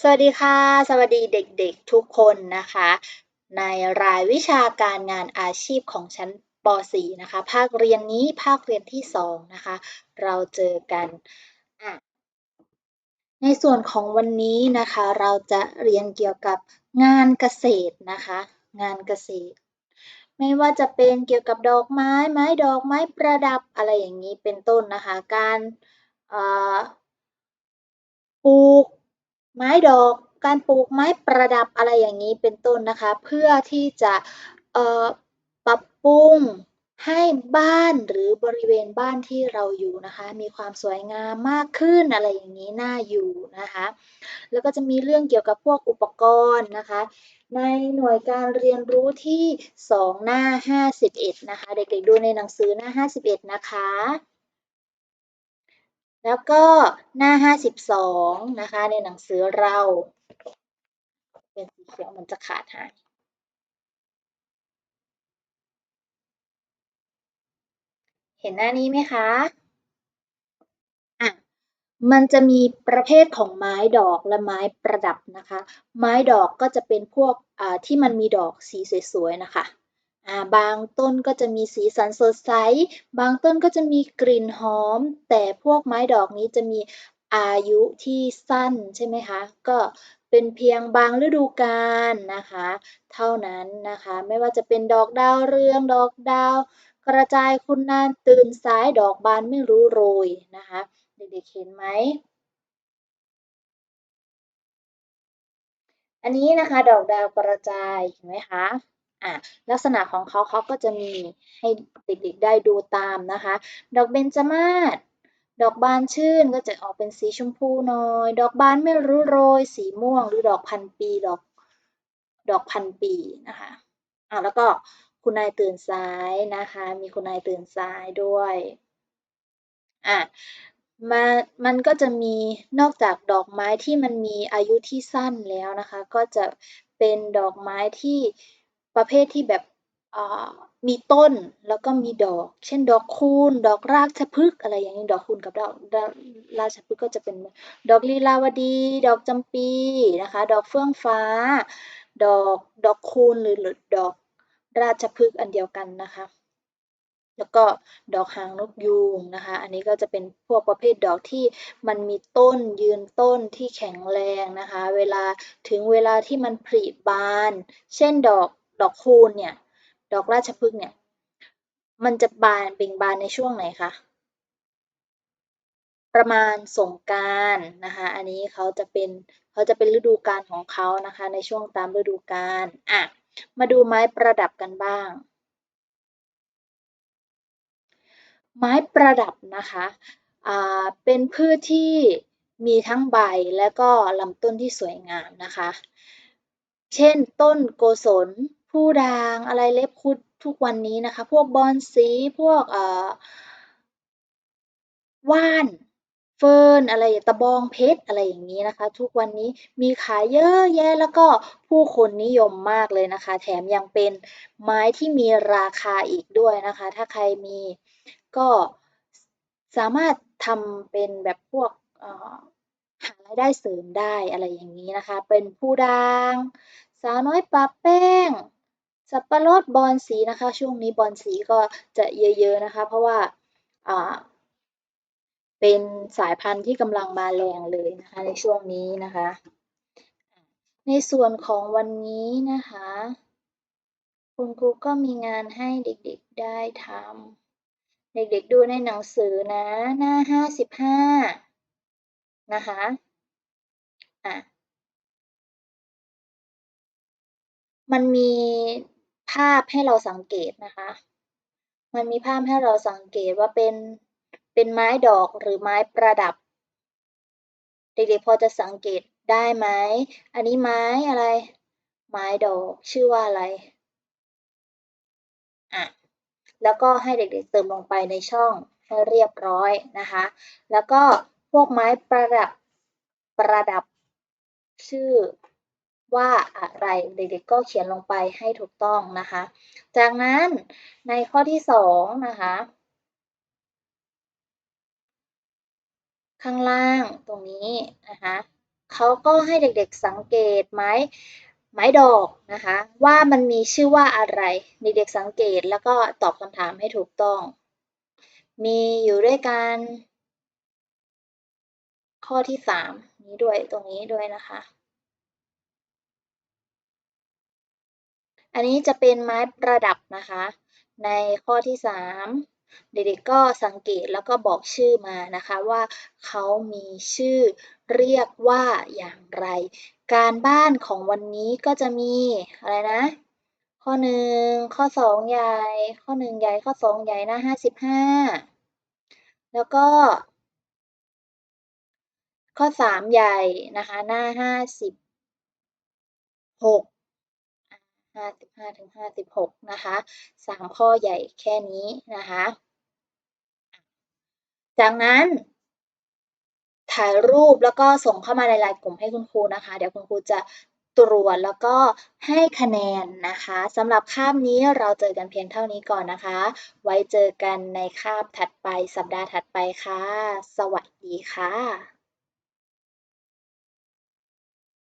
สวัสดีค่ะ สวัสดีเด็กๆทุกคนนะคะ ในรายวิชาการงานอาชีพของชั้นป .4 นะคะ ภาคเรียนนี้ภาคเรียนที่ 2 นะคะ เราเจอกันในส่วนของวันนี้นะคะ เราจะเรียนเกี่ยวกับงานเกษตรนะคะ งานเกษตร ไม่ว่าจะเป็นเกี่ยวกับดอกไม้ ไม้ดอกไม้ประดับอะไรอย่างนี้เป็นต้นนะคะ การปลูก ไม้ดอกการปลูกไม้ประดับอะไรอย่างนี้เป็นต้นนะคะ เพื่อที่จะปรับปรุงให้บ้านหรือบริเวณบ้านที่เราอยู่นะคะ มีความสวยงามมากขึ้นอะไรอย่างนี้น่าอยู่นะคะ แล้วก็จะมีเรื่องเกี่ยวกับพวกอุปกรณ์นะคะ ในหน่วยการเรียนรู้ที่ 2 หน้า 51 นะคะ เด็กๆดูในหนังสือหน้า 51 นะคะ แล้วก็หน้า 52 นะคะ ในหนังสือเรา เป็นสีเขียวมันจะขาดหายเห็นหน้านี้ไหมคะอะมันจะมีประเภทของไม้ดอกและไม้ประดับนะคะ ไม้ดอกก็จะเป็นพวกที่มันมีดอกสีสวยๆนะคะ บางต้นก็จะมีสีสันสดใส บางต้นก็จะมีกลิ่นหอม แต่พวกไม้ดอกนี้จะมีอายุที่สั้นใช่ไหมคะ ก็เป็นเพียงบางฤดูกาลนะคะ เท่านั้นนะคะ ไม่ว่าจะเป็นดอกดาวเรือง ดอกดาว กระจายคุณนานตื่นสายดอกบานไม่รู้โรยนะคะ เด็กๆเห็นไหม อันนี้นะคะดอกดาวกระจายเห็นไหมคะ อะลักษณะของเขาเขาก็จะมีให้เด็กๆได้ดูตามนะคะ ดอกเบญจมาศดอกบานชื่นก็จะออกเป็นสีชมพูหน่อย ดอกบานไม่รู้โรย สีม่วง หรือดอกพันปี ดอกดอกพันปีนะคะอะแล้วก็คุณนายตื่นสายนะคะ มีคุณนายตื่นสายด้วยอะมามันก็จะมีนอกจากดอกไม้ที่มันมีอายุที่สั้นแล้วนะคะ ก็จะเป็นดอกไม้ที่ ประเภทที่แบบมีต้นแล้วก็มีดอก เช่น ดอกคูณ ดอกราชพฤกษ์อะไรอย่างนี้ดอกคูณกับดอกราชพฤกษ์ก็จะเป็นดอกลีลาวดี ดอกจำปีนะคะ ดอกเฟื่องฟ้า ดอกดอกคูณหรือดอกราชพฤกษ์อันเดียวกันนะคะ แล้วก็ดอกหางนกยูงนะคะ อันนี้ก็จะเป็นพวกประเภทดอกที่มันมีต้นยืนต้นที่แข็งแรงนะคะ เวลาถึงเวลาที่มันผลิบาน เช่นดอก ดอกคูณเนี่ย ดอกราชพฤกษ์เนี่ย มันจะบานเบ่งบานในช่วงไหนคะ ประมาณสงการนะคะ อันนี้เขาจะเป็นเขาจะเป็นฤดูกาลของเขานะคะ ในช่วงตามฤดูกาลอะ มาดูไม้ประดับกันบ้าง ไม้ประดับนะคะอ่าเป็นพืชที่มีทั้งใบและก็ลำต้นที่สวยงามนะคะ เช่นต้นโกศล ผู้ด่างอะไรเล็บคุดทุกวันนี้นะคะ พวกบอนสีพวกเอ่อว่านเฟิร์นอะไรตะบองเพชรอะไรอย่างนี้นะคะ ทุกวันนี้มีขายเยอะแยะแล้วก็ผู้คนนิยมมากเลยนะคะ แถมยังเป็นไม้ที่มีราคาอีกด้วยนะคะ ถ้าใครมีก็สามารถทำเป็นแบบพวกหารายได้เสริมได้อะไรอย่างนี้นะคะ เป็นผู้ดาง สาวน้อยปะแป้ง สับปะรดบอนสีนะคะ ช่วงนี้บอนสีก็จะเยอะๆนะคะ เพราะว่าเป็นสายพันธุ์ที่กำลังมาแรงเลยนะคะ ในช่วงนี้นะคะ ในส่วนของวันนี้นะคะ คุณครูก็มีงานให้เด็กๆได้ทำเด็กๆดูในหนังสือนะ หน้าห้าสิบห้านะคะอะมันมีาพให้เราสังเกตนะคะ มันมีภาพให้เราสังเกตว่าเป็นเป็นไม้ดอกหรือไม้ประดับ เด็กๆพอจะสังเกตได้ไหม อันนี้ไม้อะไร ไม้ดอกชื่อว่าอะไร อะ แล้วก็ให้เด็กๆเติมลงไปในช่องให้เรียบร้อยนะคะ แล้วก็พวกไม้ประดับประดับชื่อ ว่าอะไรเด็กๆก็เขียนลงไปให้ถูกต้องนะคะ จากนั้นในข้อที่สองนะคะ ข้างล่างตรงนี้นะคะเขาก็ให้เด็กๆสังเกตไม้ไม้ดอกนะคะ ว่ามันมีชื่อว่าอะไรเด็กๆสังเกตแล้วก็ตอบคำถามให้ถูกต้อง มีอยู่ด้วยกันข้อที่สามนี้ด้วยตรงนี้ด้วยนะคะ อันนี้จะเป็นไม้ประดับนะคะ ในข้อที่สามเด็กๆก็สังเกตแล้วก็บอกชื่อมานะคะว่าเขามีชื่อเรียกว่าอย่างไร การบ้านของวันนี้ก็จะมีอะไรนะ ข้อหนึ่งข้อสองใหญ่ ข้อหนึ่งใหญ่ ข้อสองใหญ่หน้าห้าสิบห้าแล้วก็ข้อสามใหญ่นะคะ หน้าห้าสิบหกห้าสิบห้าถึงห้าสิบหกนะคะสามข้อใหญ่แค่นี้นะคะ จากนั้น ถ่ายรูปแล้วก็ส่งเข้ามาในไลน์กลุ่มให้คุณครูนะคะ เดี๋ยวคุณครูจะตรวจแล้วก็ให้คะแนนนะคะสำหรับคาบนี้เราเจอกันเพียงเท่านี้ก่อนนะคะ ไว้เจอกันในคาบถัดไปสัปดาห์ถัดไปค่ะ สวัสดีค่ะ